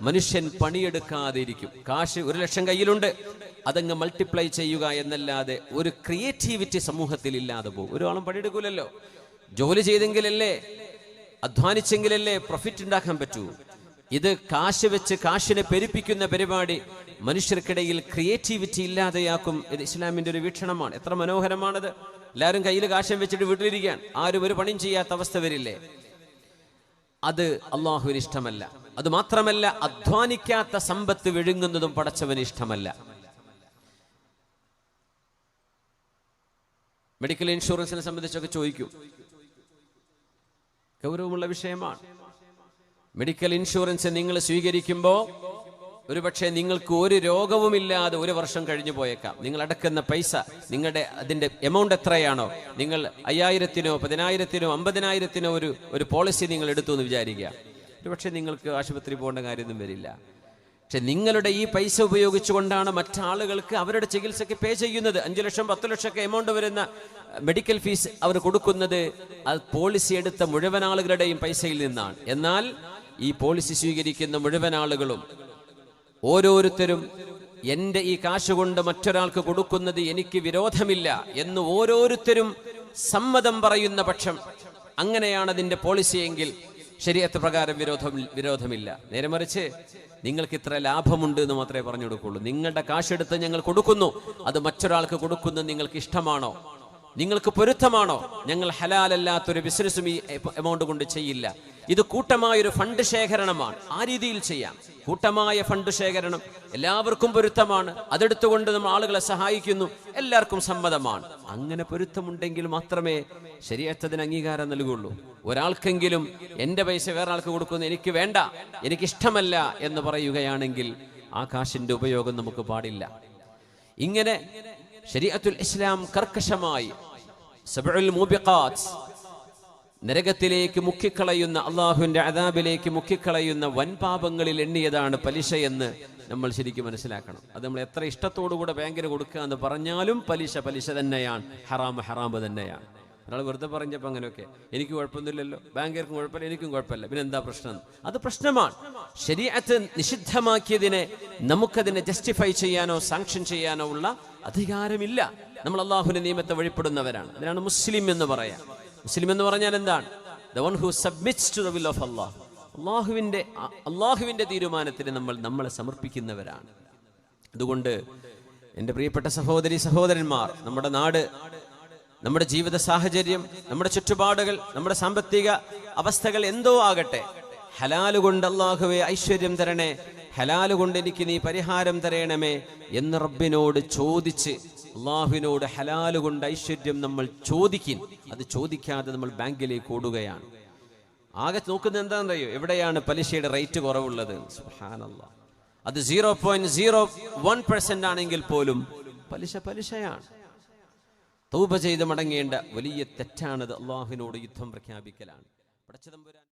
മനുഷ്യൻ പണിയെടുക്കാതെ ഇരിക്കും കാശ് ഒരു ലക്ഷം കയ്യിലുണ്ട്. അതങ്ങ് മൾട്ടിപ്ലൈ ചെയ്യുക എന്നല്ലാതെ ഒരു ക്രിയേറ്റിവിറ്റി സമൂഹത്തിൽ ഇല്ലാതെ പോകും. ഒരാളും പണിയെടുക്കൂലല്ലോ. ജോലി ചെയ്തെങ്കിലല്ലേ അധ്വാനിച്ചെങ്കിലല്ലേ പ്രോഫിറ്റ് ഉണ്ടാക്കാൻ പറ്റൂ. ഇത് കാശ് വെച്ച് കാശിനെ പെരുപ്പിക്കുന്ന പരിപാടി മനുഷ്യർക്കിടയിൽ ക്രിയേറ്റിവിറ്റി ഇല്ലാതെയാക്കും ഇത് ഇസ്ലാമിന്റെ ഒരു വീക്ഷണമാണ്. എത്ര മനോഹരമാണത്. എല്ലാവരും കയ്യിൽ കാശം വെച്ചിട്ട് വീട്ടിലിരിക്കാൻ. ആരും ഒരു പണിയും ചെയ്യാത്ത അവസ്ഥ വരില്ലേ? അത് അള്ളാഹുവിന് ഇഷ്ടമല്ല. അത് മാത്രമല്ല അധ്വാനിക്കാത്ത സമ്പത്ത് വിഴുങ്ങുന്നതും പടച്ചവന് ഇഷ്ടമല്ല. മെഡിക്കൽ ഇൻഷുറൻസിനെ സംബന്ധിച്ചൊക്കെ ചോദിക്കും. ഗൗരവമുള്ള വിഷയമാണ്. മെഡിക്കൽ ഇൻഷുറൻസ് നിങ്ങൾ സ്വീകരിക്കുമ്പോൾ ഒരുപക്ഷെ നിങ്ങൾക്ക് ഒരു രോഗവുമില്ലാതെ ഒരു വർഷം കഴിഞ്ഞു പോയേക്കാം. നിങ്ങൾ അടക്കുന്ന പൈസ നിങ്ങളുടെ അതിന്റെ എമൗണ്ട് എത്രയാണോ നിങ്ങൾ അയ്യായിരത്തിനോ പതിനായിരത്തിനോ അമ്പതിനായിരത്തിനോ ഒരു ഒരു പോളിസി നിങ്ങൾ എടുത്തു എന്ന് വിചാരിക്കുക. ഒരുപക്ഷെ നിങ്ങൾക്ക് ആശുപത്രി പോകേണ്ട കാര്യമൊന്നും വരില്ല. പക്ഷെ നിങ്ങളുടെ ഈ പൈസ ഉപയോഗിച്ചുകൊണ്ടാണ് മറ്റാളുകൾക്ക് അവരുടെ ചികിത്സയ്ക്ക് പേ ചെയ്യുന്നത്. അഞ്ചു ലക്ഷം പത്ത് ലക്ഷമൊക്കെ എമൗണ്ട് വരുന്ന മെഡിക്കൽ ഫീസ് അവർ കൊടുക്കുന്നത് അത് പോളിസി എടുത്ത മുഴുവൻ ആളുകളുടെയും പൈസയിൽ നിന്നാണ്. എന്നാൽ ഈ പോളിസി സ്വീകരിക്കുന്ന മുഴുവൻ ആളുകളും ഓരോരുത്തരും എന്റെ ഈ കാശ് കൊണ്ട് മറ്റൊരാൾക്ക് കൊടുക്കുന്നത് എനിക്ക് വിരോധമില്ല എന്ന് ഓരോരുത്തരും സമ്മതം പറയുന്ന പക്ഷം അങ്ങനെയാണ് അതിന്റെ പോളിസി എങ്കിൽ ശരീരത്ത് പ്രകാരം വിരോധം വിരോധമില്ല. നേരെ മറിച്ച് നിങ്ങൾക്ക് ഇത്ര ലാഭമുണ്ട് എന്ന് മാത്രമേ പറഞ്ഞു കൊടുക്കുള്ളൂ നിങ്ങളുടെ കാശെടുത്ത് ഞങ്ങൾ കൊടുക്കുന്നു. അത് മറ്റൊരാൾക്ക് കൊടുക്കുന്നത് നിങ്ങൾക്ക് ഇഷ്ടമാണോ? നിങ്ങൾക്ക് പൊരുത്തമാണോ? ഞങ്ങൾ ഹലാലല്ലാത്തൊരു ബിസിനസ്സും ഈ എമൗണ്ട് കൊണ്ട് ചെയ്യില്ല. ഇത് കൂട്ടമായൊരു ഫണ്ട് ശേഖരണമാണ്. ആ രീതിയിൽ ചെയ്യാം. കൂട്ടമായ ഫണ്ട് ശേഖരണം എല്ലാവർക്കും പൊരുത്തമാണ്. അതെടുത്തുകൊണ്ട് നമ്മൾ ആളുകളെ സഹായിക്കുന്നു. എല്ലാവർക്കും സമ്മതമാണ്. അങ്ങനെ പൊരുത്തമുണ്ടെങ്കിൽ മാത്രമേ ശരിയത്തതിന് അംഗീകാരം നൽകുള്ളൂ. ഒരാൾക്കെങ്കിലും എന്റെ പൈസ വേറെ ആൾക്ക് കൊടുക്കുന്നു എനിക്ക് വേണ്ട എനിക്കിഷ്ടമല്ല എന്ന് പറയുകയാണെങ്കിൽ ആ കാശിന്റെ ഉപയോഗം നമുക്ക് പാടില്ല. ഇങ്ങനെ ശരീഅത്തുൽ ഇസ്ലാം കർക്കശമായി. സബഉൽ മൂബിഖാത്ത്. നരകത്തിലേക്ക് മുക്കിക്കളയുന്ന അള്ളാഹുവിന്റെ അദാബിലേക്ക് മുക്കിക്കളയുന്ന വൻപാപങ്ങളിൽ എണ്ണിയതാണ് പലിശ എന്ന് നമ്മൾ ശരിക്കും മനസ്സിലാക്കണം. അത് നമ്മൾ എത്ര ഇഷ്ടത്തോടുകൂടെ ബാങ്കിന് കൊടുക്കുക എന്ന് പറഞ്ഞാലും പലിശ പലിശ തന്നെയാണ്. ഹറാമ് ഹറാമ് തന്നെയാണ്. ഒരാൾ വെറുതെ പറഞ്ഞപ്പോൾ അങ്ങനെയൊക്കെ. എനിക്ക് കുഴപ്പമൊന്നുമില്ലല്ലോ. ബാങ്കുകാർക്കും കുഴപ്പമില്ല എനിക്കും കുഴപ്പമില്ല. പിന്നെ എന്താ പ്രശ്നം? അത് പ്രശ്നമാണ്. ശരീരത്ത് നിഷിദ്ധമാക്കിയതിനെ നമുക്കതിനെ ജസ്റ്റിഫൈ ചെയ്യാനോ സാങ്ഷൻ ചെയ്യാനോ ഉള്ള അധികാരമില്ല. നമ്മൾ അള്ളാഹുവിന്റെ നിയമത്തെ വഴിപ്പെടുന്നവരാണ്. അതിനാണ് മുസ്ലിം എന്ന് പറയാം. മുസ്ലിം എന്ന് പറഞ്ഞാൽ എന്താണ്? The one who submits to the will of Allah അള്ളാഹുവിന്റെ അള്ളാഹുവിന്റെ തീരുമാനത്തിന് നമ്മൾ നമ്മളെ സമർപ്പിക്കുന്നവരാണ്. അതുകൊണ്ട് എന്റെ പ്രിയപ്പെട്ട സഹോദരി സഹോദരന്മാർ നമ്മുടെ നാട് നമ്മുടെ ജീവിത സാഹചര്യം നമ്മുടെ ചുറ്റുപാടുകൾ നമ്മുടെ സാമ്പത്തിക അവസ്ഥകൾ എന്തോ ആകട്ടെ ഹലാൽ കൊണ്ട് അള്ളാഹുവെ ഐശ്വര്യം തരണേ. ഹലാൽ കൊണ്ട് എനിക്ക് നീ പരിഹാരം തരണമേ എന്ന് റബ്ബിനോട് ചോദിച്ച് അള്ളാഹുവിനോട് ഹലാൽ കൊണ്ട് ഐശ്വര്യം നമ്മൾ ചോദിക്കും. അത് ചോദിക്കാതെ നമ്മൾ ബാങ്കിലേക്ക് ഓടുകയാണ്. ആകെ നോക്കുന്നത് എന്താണെന്നറിയോ? എവിടെയാണ് പലിശയുടെ റേറ്റ് കുറവുള്ളത്? അത് zero point zero one percent ആണെങ്കിൽ പോലും പലിശ പലിശയാണ്. തൗപ ചെയ്ത് മടങ്ങേണ്ട വലിയ തെറ്റാണത് അള്ളാഹുവിനോട് യുദ്ധം പ്രഖ്യാപിക്കലാണ്. പടച്ചതമ്പുരാൻ